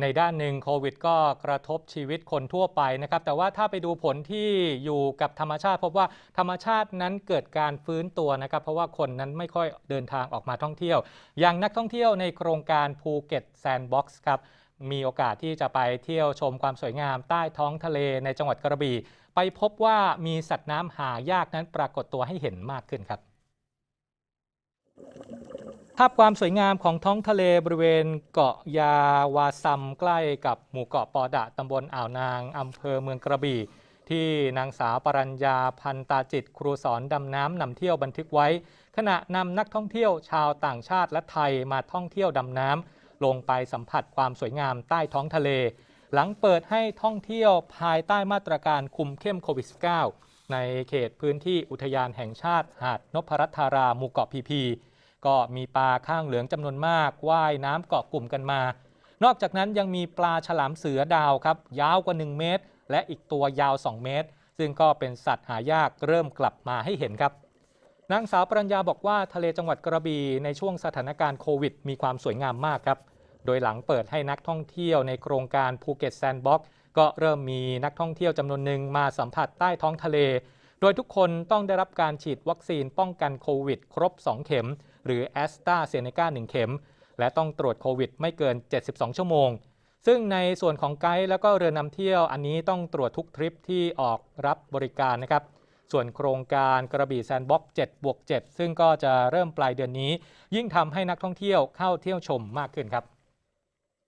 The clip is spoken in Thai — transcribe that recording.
ในด้านหนึ่งโควิดก็กระทบชีวิตคนทั่วไปนะครับ แต่ว่าถ้าไปดูผลที่อยู่กับธรรมชาติ พบว่าธรรมชาตินั้นเกิดการฟื้นตัวนะครับ เพราะว่าคนนั้นไม่ค่อยเดินทางออกมาท่องเที่ยว อย่างนักท่องเที่ยวในโครงการภูเก็ตแซนด์บ็อกซ์ครับมีโอกาสที่จะไปเที่ยวชมความสวยงามใต้ท้องทะเลในจังหวัดกระบี่ไปพบว่ามีสัตว์น้ำหายากนั้นปรากฏตัวให้เห็นมากขึ้นครับ ภาพความสวยงามของท้องทะเลบริเวณเกาะยาวาซัมใกล้กับหมู่เกาะปอดะตำบลอ่าวนางอำเภอเมืองกระบี่ ที่นางสาวปรัญญาพันตาจิต ครูสอนดำน้ำนำเที่ยวบันทึกไว้ ขณะนำนักท่องเที่ยวชาวต่างชาติและไทยมาท่องเที่ยวดำน้ำลงไปสัมผัสความสวยงามใต้ท้องทะเล หลังเปิดให้ท่องเที่ยวภายใต้มาตรการคุมเข้มโควิด -19 ในเขตพื้นที่อุทยานแห่งชาติหาดนพรัตธาราหมู่เกาะพีพี ก็มีปลาข้างเหลืองจำนวนมากว่ายน้ำเกาะกลุ่มกันมา นอกจากนั้นยังมีปลาฉลามเสือดาวครับยาวกว่า 1 เมตร และอีกตัวยาว 2 เมตร ซึ่งก็เป็นสัตว์หายากเริ่มกลับมาให้เห็นครับนางสาวปรัญญาบอกว่าทะเลจังหวัดกระบี่ในช่วงสถานการณ์โควิด มีความสวยงามมากครับ โดยหลังเปิดให้นักท่องเที่ยวในโครงการภูเก็ตแซนด์บ็อกซ์ก็เริ่มมีนักท่องเที่ยวจำนวนหนึ่งมาสัมผัสใต้ท้องทะเล โดยทุกคนต้องได้รับการฉีดวัคซีนป้องกันโควิด ครบ 2 เข็ม หรือแอสตราเซเนกา1เข็ม และต้องตรวจโควิดไม่เกิน 72 ชั่วโมง ซึ่งในส่วนของไกด์แล้วก็เรือนำเที่ยวอันนี้ต้องตรวจทุกทริปที่ออกรับบริการนะครับส่วนโครงการกระบี่แซนด์บ็อกซ์7บวก7ซึ่งก็จะเริ่มปลายเดือนนี้ ยิ่งทำให้นักท่องเที่ยวเข้าเที่ยวชมมากขึ้นครับ